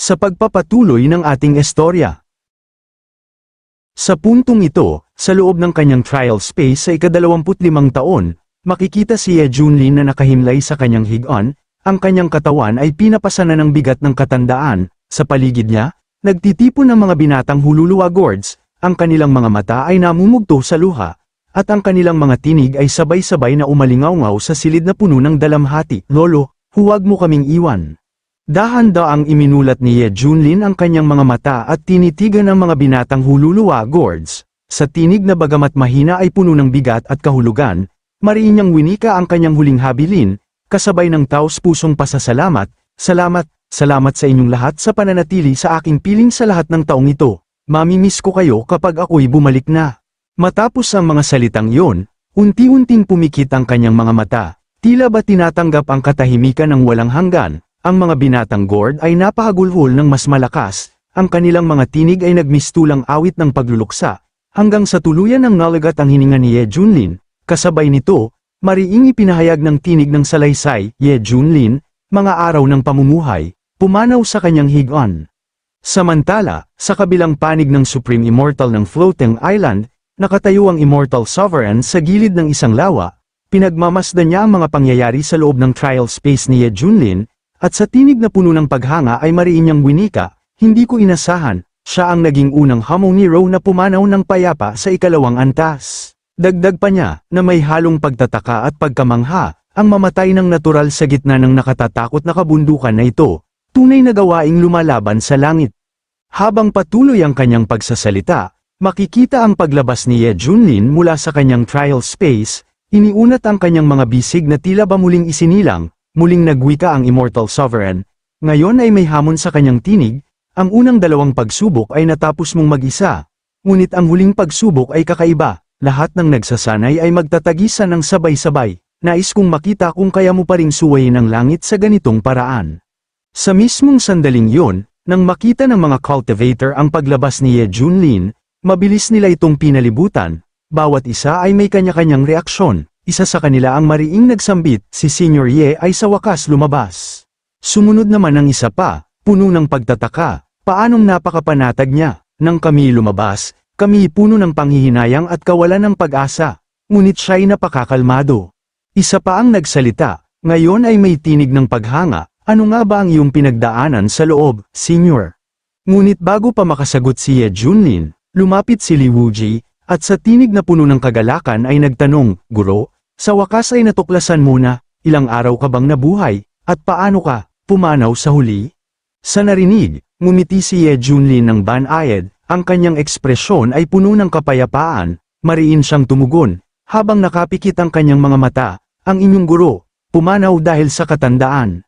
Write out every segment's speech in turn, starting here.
sa pagpapatuloy ng ating istorya. Sa puntong ito, sa loob ng kanyang trial space sa ikadalawamputlimang taon, makikita si Ye Junlin na nakahimlay sa kanyang higaan, ang kanyang katawan ay pinapasana ng bigat ng katandaan, sa paligid niya, nagtitipon ng mga binatang hululuwa gourds, ang kanilang mga mata ay namumugto sa luha, at ang kanilang mga tinig ay sabay-sabay na umalingaw sa silid na puno ng dalamhati. Lolo, huwag mo kaming iwan. Dahan-daang iminulat ni Ye Junlin ang kanyang mga mata at tinitigan ang mga binatang hululuwa gourds. Sa tinig na bagamat mahina ay puno ng bigat at kahulugan, mariin niyang winika ang kanyang huling habilin, kasabay ng taos pusong pasasalamat, salamat, salamat sa inyong lahat sa pananatili sa aking piling sa lahat ng taong ito. Mamimiss ko kayo kapag ako'y bumalik na. Matapos ang mga salitang iyon, unti-unting pumikit ang kanyang mga mata, tila ba tinatanggap ang katahimikan ng walang hanggan, ang mga binatang gourd ay napahagulhol ng mas malakas, ang kanilang mga tinig ay nagmistulang awit ng pagluluksa, hanggang sa tuluyan ng nalagat ang hininga ni Ye Junlin, kasabay nito, mariing ipinahayag ng tinig ng salaysay, Ye Junlin, mga araw ng pamumuhay, pumanaw sa kanyang higaan. Samantala, sa kabilang panig ng Supreme Immortal ng Floating Island, nakatayo ang Immortal Sovereign sa gilid ng isang lawa, pinagmamasdan niya ang mga pangyayari sa loob ng trial space ni Ye Junlin, at sa tinig na puno ng paghanga ay mariin niyang winika, hindi ko inasahan, siya ang naging unang harmony row na pumanaw ng payapa sa ikalawang antas. Dagdag pa niya, na may halong pagtataka at pagkamangha, ang mamatay ng natural sa gitna ng nakatatakot na kabundukan na ito, tunay na gawaing lumalaban sa langit. Habang patuloy ang kanyang pagsasalita, makikita ang paglabas ni Ye Junlin mula sa kanyang trial space, iniunat ang kanyang mga bisig na tila ba muling isinilang, muling nagwika ang Immortal Sovereign, ngayon ay may hamon sa kanyang tinig, ang unang dalawang pagsubok ay natapos mong mag-isa, ngunit ang huling pagsubok ay kakaiba, lahat ng nagsasanay ay magtatagisan ng sabay-sabay, nais kong makita kung kaya mo pa ring suwayin ang langit sa ganitong paraan. Sa mismong sandaling yon, nang makita ng mga cultivator ang paglabas ni Ye Junlin, mabilis nila itong pinalibutan, bawat isa ay may kanya-kanyang reaksyon, isa sa kanila ang mariing nagsambit, si Senior Ye ay sa wakas lumabas. Sumunod naman ang isa pa, puno ng pagtataka, paanong napakapanatag niya, nang kami lumabas, kami puno ng panghihinayang at kawalan ng pag-asa, ngunit siya'y napakakalmado. Isa pa ang nagsalita, ngayon ay may tinig ng paghanga, ano nga ba ang iyong pinagdaanan sa loob, senior? Ngunit bago pa makasagot si Ye Junlin, lumapit si Li Wuji, at sa tinig na puno ng kagalakan ay nagtanong, Guro, sa wakas ay natuklasan mo na, ilang araw ka bang nabuhay, at paano ka, pumanaw sa huli? Sa narinig, ngumiti si Ye Junlin ng banayad, ang kanyang ekspresyon ay puno ng kapayapaan, mariin siyang tumugon, habang nakapikit ang kanyang mga mata, ang inyong guro, pumanaw dahil sa katandaan.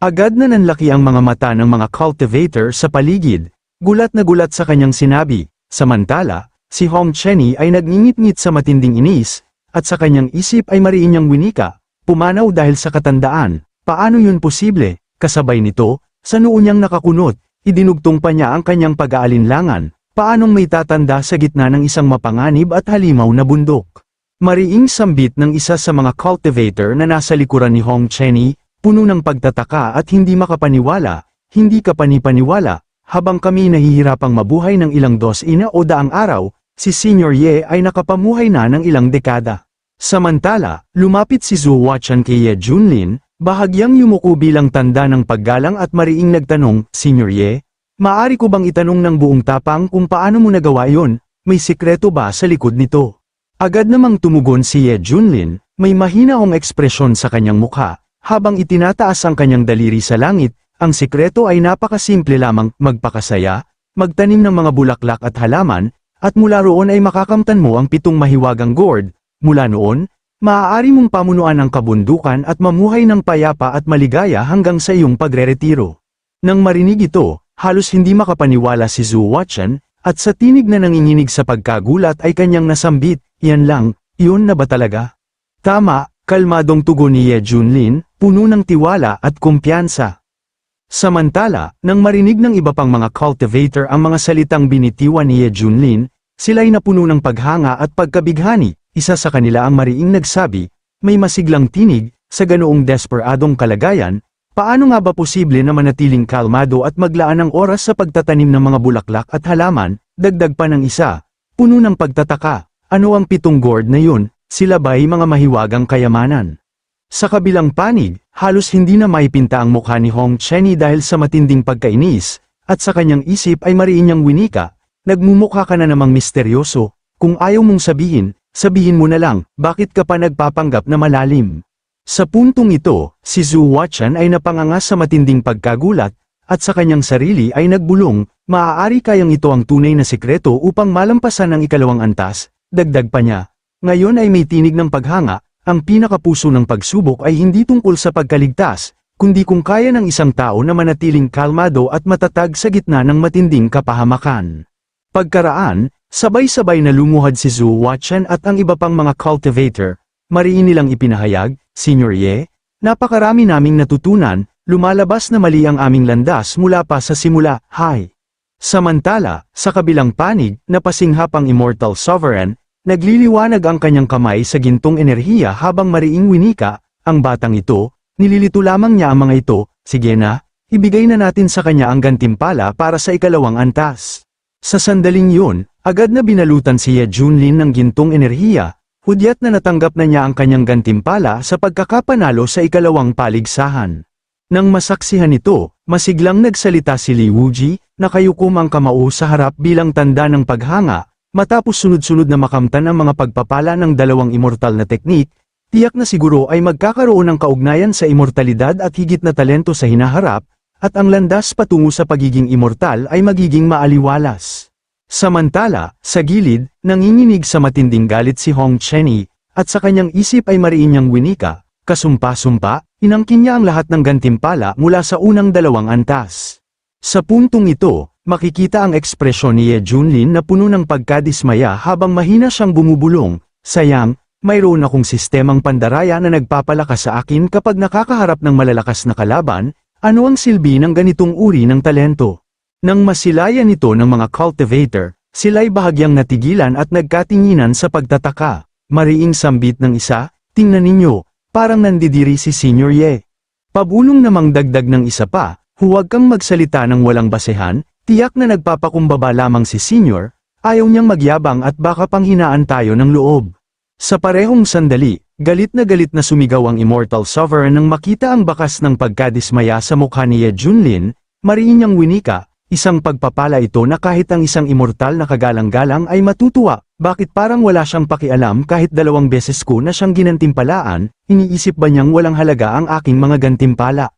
Agad na nanlaki ang mga mata ng mga cultivator sa paligid, gulat na gulat sa kanyang sinabi, samantala, si Hong Chenny ay nagngingit-ngit sa matinding inis, at sa kanyang isip ay mariin niyang winika, pumanaw dahil sa katandaan, paano yun posible, kasabay nito, sa noo niyang nakakunot, idinugtong pa niya ang kanyang pag-aalinlangan, paanong may tatanda sa gitna ng isang mapanganib at halimaw na bundok. Mariing sambit ng isa sa mga cultivator na nasa likuran ni Hong Chenny, puno ng pagtataka at hindi makapaniwala, hindi ka panipaniwala, habang kami nahihirapang mabuhay ng ilang dosina o daang araw, si Senior Ye ay nakapamuhay na ng ilang dekada. Samantala, lumapit si Zhu Huachan kay Ye Junlin, bahagyang yumuko bilang tanda ng paggalang at mariing nagtanong, Senior Ye, maari ko bang itanong ng buong tapang kung paano mo nagawa yon, may sikreto ba sa likod nito? Agad namang tumugon si Ye Junlin, may mahinaong ekspresyon sa kanyang mukha, habang itinataas ang kanyang daliri sa langit, ang sikreto ay napakasimple lamang, magpakasaya, magtanim ng mga bulaklak at halaman, at mula roon ay makakamtan mo ang pitong mahiwagang gourd, mula noon, maaari mong pamunuan ang kabundukan at mamuhay ng payapa at maligaya hanggang sa iyong pagreretiro. Nang marinig ito, halos hindi makapaniwala si Zhu Watchan, at sa tinig na nanginginig sa pagkagulat ay kanyang nasambit, yan lang, iyon na ba talaga? Tama, kalmadong tugon ni Ye Junlin, puno ng tiwala at kumpiyansa. Samantala, nang marinig ng iba pang mga cultivator ang mga salitang binitiwan ni Ye Junlin, sila'y napuno ng paghanga at pagkabighani, isa sa kanila ang mariing nagsabi, may masiglang tinig, sa ganoong desperadong kalagayan, Paano nga ba posible na manatiling kalmado at maglaan ng oras sa pagtatanim ng mga bulaklak at halaman, dagdag pa ng isa? Puno ng pagtataka, ano ang pitong gourd na yun, sila ba'y mga mahiwagang kayamanan? Sa kabilang panig, halos hindi na maipinta ang mukha ni Hong Chenny dahil sa matinding pagkainis, at sa kanyang isip ay mariin niyang winika, nagmumukha ka na namang misteryoso, kung ayaw mong sabihin, sabihin mo na lang, bakit ka pa nagpapanggap na malalim? Sa puntong ito, si Zhu Huachan ay napanganga sa matinding pagkagulat, at sa kanyang sarili ay nagbulong, maaari kayang ito ang tunay na sikreto upang malampasan ang ikalawang antas, dagdag pa niya. Ngayon ay may tinig ng paghanga, ang pinakapuso ng pagsubok ay hindi tungkol sa pagkaligtas, kundi kung kaya ng isang tao na manatiling kalmado at matatag sa gitna ng matinding kapahamakan. Pagkaraan, sabay-sabay na lumuhad si Zhu Huachan at ang iba pang mga cultivator, mariin nilang ipinahayag, Senior Ye, napakarami naming natutunan, lumalabas na mali ang aming landas mula pa sa simula, hi. Samantala, sa kabilang panig, napasinghap ang Immortal Sovereign, nagliliwanag ang kanyang kamay sa gintong enerhiya habang mariing winika, ang batang ito, nililito lamang niya ang mga ito, sige na, ibigay na natin sa kanya ang gantimpala para sa ikalawang antas. Sa sandaling yun, agad na binalutan si Ye Junlin ng gintong enerhiya, Hudyat na natanggap na niya ang kanyang gantimpala sa pagkakapanalo sa ikalawang paligsahan. Nang masaksihan ito, masiglang nagsalita si Li Wuji, nakayukom ang kamao sa harap bilang tanda ng paghanga, matapos sunod-sunod na makamtan ang mga pagpapala ng dalawang immortal na teknik, tiyak na siguro ay magkakaroon ng kaugnayan sa immortalidad at higit na talento sa hinaharap, at ang landas patungo sa pagiging immortal ay magiging maaliwalas. Samantala, sa gilid, nanginginig sa matinding galit si Hong Chenny, at sa kanyang isip ay mariin niyang winika, kasumpa-sumpa, inangkin niya ang lahat ng gantimpala mula sa unang dalawang antas. Sa puntong ito, makikita ang ekspresyon ni Ye Junlin na puno ng pagkadismaya habang mahina siyang bumubulong, sayang, mayroon akong sistemang pandaraya na nagpapalakas sa akin kapag nakakaharap ng malalakas na kalaban, ano ang silbi ng ganitong uri ng talento? Nang masilayan ito ng mga cultivator, sila'y bahagyang natigilan at nagkatinginan sa pagtataka. Mariing sambit ng isa, tingnan ninyo, parang nandidiri si Senior Ye. Pabulong namang dagdag ng isa pa, huwag kang magsalita ng walang basehan, tiyak na nagpapakumbaba lamang si Senior, ayaw niyang magyabang at baka panghinaan tayo ng loob. Sa parehong sandali, galit na galit na sumigaw ang Immortal Sovereign nang makita ang bakas ng pagkadismaya sa mukha ni Ye Junlin, mariin niyang winika, Isang pagpapala ito na kahit ang isang immortal na kagalang-galang ay matutuwa, bakit parang wala siyang pakialam kahit dalawang beses ko na siyang ginantimpalaan, iniisip ba niyang walang halaga ang aking mga gantimpala?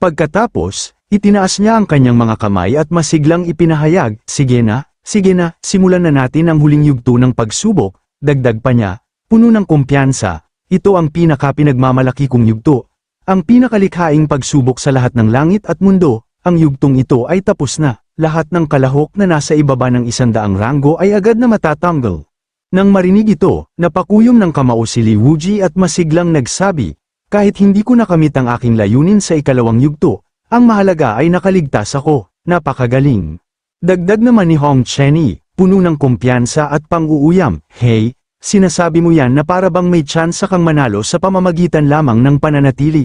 Pagkatapos, itinaas niya ang kanyang mga kamay at masiglang ipinahayag, sige na, sige na, simulan na natin ang huling yugto ng pagsubok, dagdag pa niya, puno ng kumpiyansa, ito ang pinaka-pinagmamalaki kong yugto, ang pinakalikhaing pagsubok sa lahat ng langit at mundo, ang yugtong ito ay tapos na, lahat ng kalahok na nasa ibaba ng isandaang ranggo ay agad na matatanggal. Nang marinig ito, napakuyom ng kamao si Li Wuji at masiglang nagsabi, kahit hindi ko nakamit ang aking layunin sa ikalawang yugto, ang mahalaga ay nakaligtas ako, napakagaling. Dagdag naman ni Hong Chenny, puno ng kumpiyansa at pang-uuyam, hey, sinasabi mo yan na para bang may tsansa kang manalo sa pamamagitan lamang ng pananatili.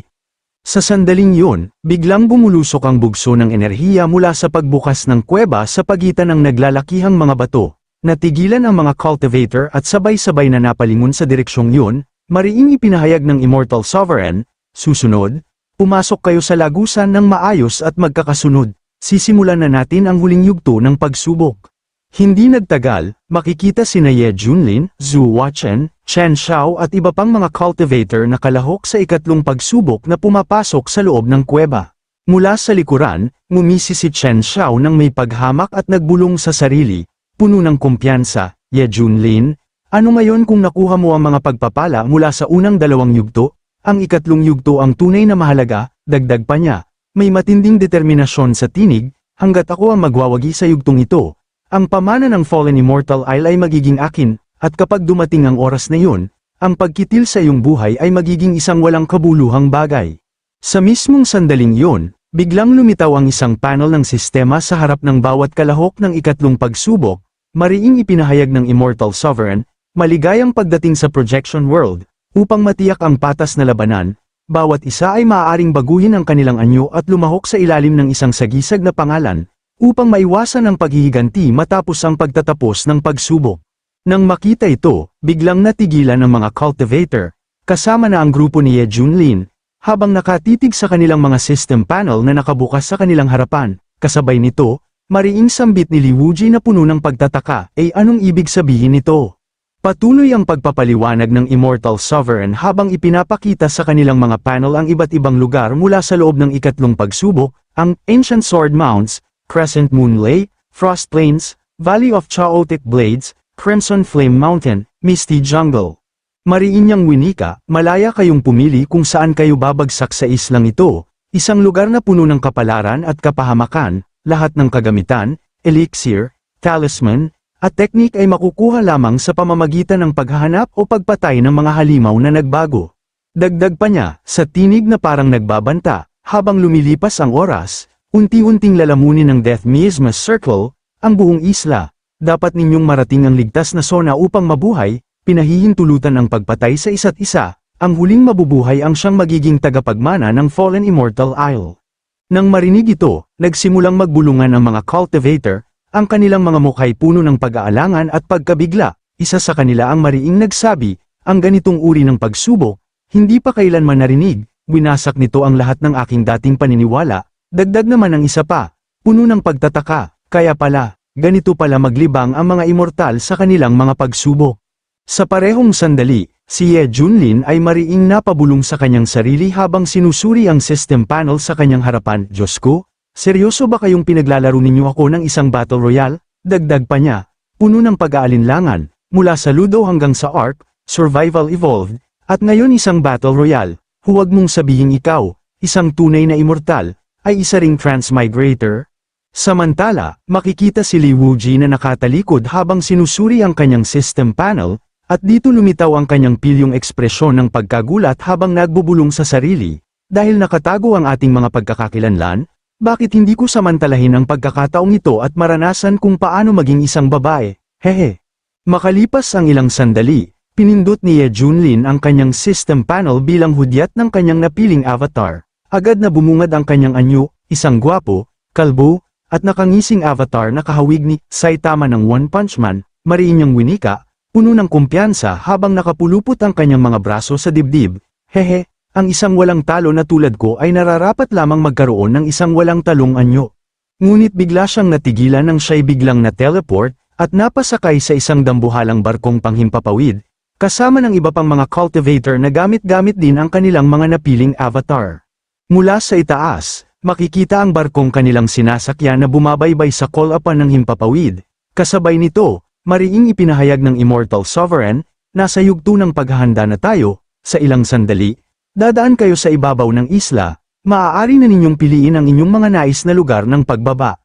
Sa sandaling yun, biglang bumulusok ang bugso ng enerhiya mula sa pagbukas ng kuweba sa pagitan ng naglalakihang mga bato. Natigilan ang mga cultivator at sabay-sabay na napalingon sa direksyong yun, mariing ipinahayag ng Immortal Sovereign, susunod, pumasok kayo sa lagusan ng maayos at magkakasunod, sisimulan na natin ang huling yugto ng pagsubok. Hindi nagtagal, makikita sina Ye Junlin, Zhu Huachen, Chen Xiao at iba pang mga cultivator na kalahok sa ikatlong pagsubok na pumapasok sa loob ng kuweba. Mula sa likuran, ngumisi si Chen Xiao nang may paghamak at nagbulong sa sarili, puno ng kumpiyansa, Ye Junlin, ano ngayon kung nakuha mo ang mga pagpapala mula sa unang dalawang yugto? Ang ikatlong yugto ang tunay na mahalaga, dagdag pa niya, may matinding determinasyon sa tinig, hanggat ako ang magwawagi sa yugtong ito, ang pamana ng Fallen Immortal Isle ay magiging akin, at kapag dumating ang oras na yun, ang pagkitil sa iyong buhay ay magiging isang walang kabuluhang bagay. Sa mismong sandaling yun, biglang lumitaw ang isang panel ng sistema sa harap ng bawat kalahok ng ikatlong pagsubok, mariing ipinahayag ng Immortal Sovereign, maligayang pagdating sa Projection World, upang matiyak ang patas na labanan, bawat isa ay maaaring baguhin ang kanilang anyo at lumahok sa ilalim ng isang sagisag na pangalan, upang maiwasan ang paghihiganti matapos ang pagtatapos ng pagsubok. Nang makita ito, biglang natigilan ng mga cultivator, kasama na ang grupo ni Ye Junlin, habang nakatitig sa kanilang mga system panel na nakabukas sa kanilang harapan, kasabay nito, mariing sambit ni Li Wuji na puno ng pagtataka, ay anong ibig sabihin nito? Patuloy ang pagpapaliwanag ng Immortal Sovereign habang ipinapakita sa kanilang mga panel ang iba't ibang lugar mula sa loob ng ikatlong pagsubok, ang Ancient Sword Mounts, Crescent Moon Lake, Frost Plains, Valley of Chaotic Blades, Crimson Flame Mountain, Misty Jungle. Mariin niyang winika, malaya kayong pumili kung saan kayo babagsak sa islang ito, isang lugar na puno ng kapalaran at kapahamakan, lahat ng kagamitan, elixir, talisman, at teknik ay makukuha lamang sa pamamagitan ng paghahanap o pagpatay ng mga halimaw na nagbago. Dagdag pa niya, sa tinig na parang nagbabanta, habang lumilipas ang oras, unti-unting lalamunin ng Death Miasma Circle, ang buong isla. Dapat ninyong marating ang ligtas na zona upang mabuhay, pinahihintulutan ang pagpatay sa isa't isa, ang huling mabubuhay ang siyang magiging tagapagmana ng Fallen Immortal Isle. Nang marinig ito, nagsimulang magbulungan ang mga cultivator, ang kanilang mga mukha'y puno ng pag-aalangan at pagkabigla, isa sa kanila ang mariing nagsabi, ang ganitong uri ng pagsubok, hindi pa kailanman narinig, winasak nito ang lahat ng aking dating paniniwala, dagdag naman ang isa pa, puno ng pagtataka, kaya pala, ganito pala maglibang ang mga immortal sa kanilang mga pagsubok. Sa parehong sandali, si Ye Junlin ay mariing napabulong sa kanyang sarili habang sinusuri ang system panel sa kanyang harapan. Diyos ko, seryoso ba kayong pinaglalaro ninyo ako ng isang battle royale? Dagdag pa niya, puno ng pag-aalinlangan, mula sa Ludo hanggang sa Ark, Survival Evolved, at ngayon isang battle royale, huwag mong sabihing ikaw, isang tunay na immortal, ay isa ring transmigrator. Samantala, makikita si Li Wuji na nakatalikod habang sinusuri ang kanyang system panel, at dito lumitaw ang kanyang pilyong ekspresyon ng pagkagulat habang nagbubulong sa sarili. Dahil nakatago ang ating mga pagkakakilanlan, bakit hindi ko samantalahin ang pagkakataong ito at maranasan kung paano maging isang babae? Hehe. Makalipas ang ilang sandali, pinindot ni Ye Junlin ang kanyang system panel bilang hudyat ng kanyang napiling avatar. Agad na bumungad ang kanyang anyo, isang gwapo, kalbo, at nakangising avatar na kahawig ni Saitama ng One Punch Man, mariin niyang winika, Puno ng kumpiyansa habang nakapulupot ang kanyang mga braso sa dibdib, hehe, ang isang walang talo na tulad ko ay nararapat lamang magkaroon ng isang walang talong anyo. Ngunit bigla siyang natigilan nang siya'y biglang na-teleport, at napasakay sa isang dambuhalang barkong panghimpapawid, kasama ng iba pang mga cultivator na gamit-gamit din ang kanilang mga napiling avatar. Mula sa itaas, makikita ang barkong kanilang sinasakyan na bumabaybay sa kolapan ng himpapawid. Kasabay nito, Mariing ipinahayag ng Immortal Sovereign, nasa yugto ng paghahanda na tayo, sa ilang sandali, dadaan kayo sa ibabaw ng isla, maaari na ninyong piliin ang inyong mga nais na lugar ng pagbaba.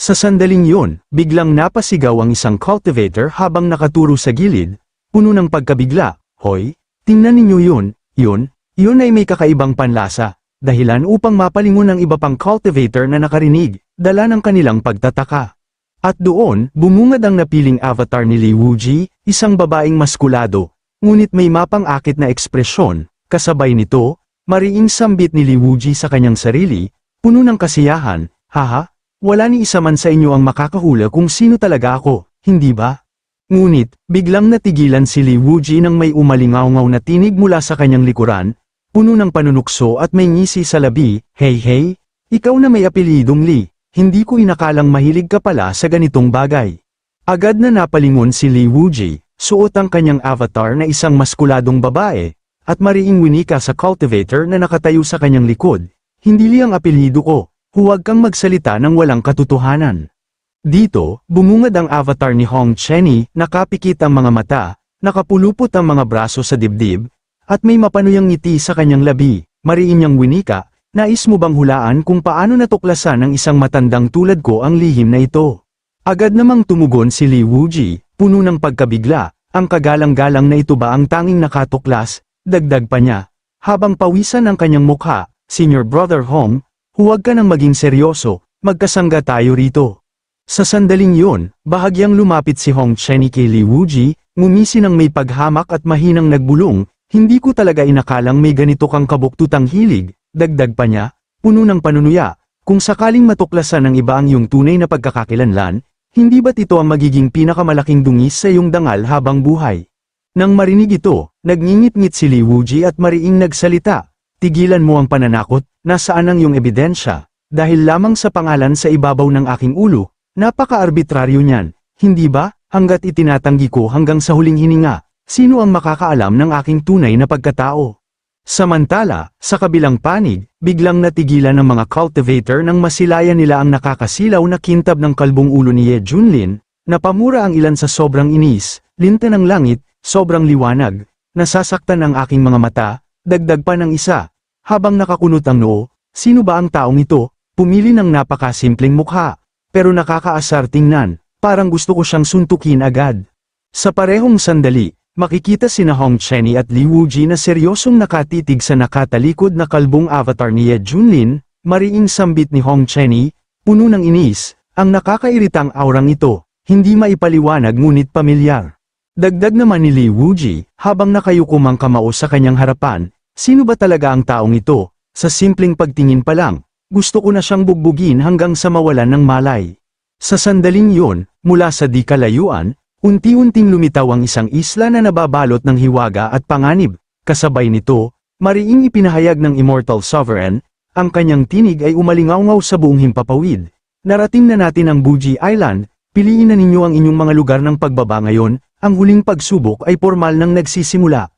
Sa sandaling yun, biglang napasigaw ang isang cultivator habang nakaturo sa gilid, puno ng pagkabigla, Hoy, tingnan ninyo yun, yun, yun ay may kakaibang panlasa, dahilan upang mapalingon ng iba pang cultivator na nakarinig, dala ng kanilang pagtataka. At doon, bumungad ang napiling avatar ni Li Wuji, isang babaeng maskulado, ngunit may mapang-akit na ekspresyon, kasabay nito, mariing sambit ni Li Wuji sa kanyang sarili, puno ng kasiyahan, haha, wala ni isa man sa inyo ang makakahula kung sino talaga ako, hindi ba? Ngunit, biglang natigilan si Li Wuji nang may umalingaw na tinig mula sa kanyang likuran, puno ng panunukso at may ngisi sa labi, hey hey, ikaw na may apelidong Li, hindi ko inakalang mahilig ka pala sa ganitong bagay. Agad na napalingon si Li Wuji, suot ang kanyang avatar na isang maskuladong babae, at mariing winika sa cultivator na nakatayo sa kanyang likod. Hindi li ang apelyido ko, huwag kang magsalita ng walang katotohanan. Dito, bumungad ang avatar ni Hong Chenny, nakapikit ang mga mata, nakapulupot ang mga braso sa dibdib, at may mapanuyang ngiti sa kanyang labi, mariin niyang winika, Nais mo bang hulaan kung paano natuklasan ng isang matandang tulad ko ang lihim na ito? Agad namang tumugon si Li Wuji, puno ng pagkabigla, ang kagalang-galang na ito ba ang tanging nakatuklas, dagdag pa niya. Habang pawisan ang kanyang mukha, Senior Brother Hong, huwag ka nang maging seryoso, magkasangga tayo rito. Sa sandaling yun, bahagyang lumapit si Hong Chenny Li Wuji, ngumisi ng may paghamak at mahinang nagbulong, Hindi ko talaga inakalang may ganito kang kabuktutang hilig, dagdag pa niya, puno ng panunuya, kung sakaling matuklasan ng iba ang iyong tunay na pagkakakilanlan, hindi ba't ito ang magiging pinakamalaking dungis sa iyong dangal habang buhay? Nang marinig ito, nagngingit-ngit si Li Wuji at mariing nagsalita, tigilan mo ang pananakot, nasaan ang iyong ebidensya, dahil lamang sa pangalan sa ibabaw ng aking ulo, napaka-arbitraryo niyan, hindi ba, hanggat itinatanggi ko hanggang sa huling hininga, sino ang makakaalam ng aking tunay na pagkatao? Samantala, sa kabilang panig, biglang natigilan ng mga cultivator nang masilayan nila ang nakakasilaw na kintab ng kalbong ulo ni Ye Junlin, napamura ang ilan sa sobrang inis, linta ng langit, sobrang liwanag, nasasaktan ang aking mga mata, dagdag pa ng isa, habang nakakunot ang noo, sino ba ang taong ito, pumili ng napakasimpleng mukha, pero nakakaasar tingnan, parang gusto ko siyang suntukin agad. Sa parehong sandali, makikita sina Hong Chenny at Li Wuji na seryosong nakatitig sa nakatalikod na kalbong avatar ni Ye Junlin, mariing sambit ni Hong Chenny, puno ng inis, ang nakakairitang aurang ito, hindi maipaliwanag ngunit pamilyar. Dagdag naman ni Li Wuji, habang nakayuko mang kamao sa kanyang harapan, sino ba talaga ang taong ito? Sa simpleng pagtingin pa lang, gusto ko na siyang bugbugin hanggang sa mawalan ng malay. Sa sandaling yon, mula sa di kalayuan, unti-unting lumitaw ang isang isla na nababalot ng hiwaga at panganib. Kasabay nito, mariing ipinahayag ng Immortal Sovereign, ang kanyang tinig ay umalingaw sa buong himpapawid. Narating na natin ang Buji Island, piliin na ninyo ang inyong mga lugar ng pagbaba ngayon, ang huling pagsubok ay formal nang nagsisimula.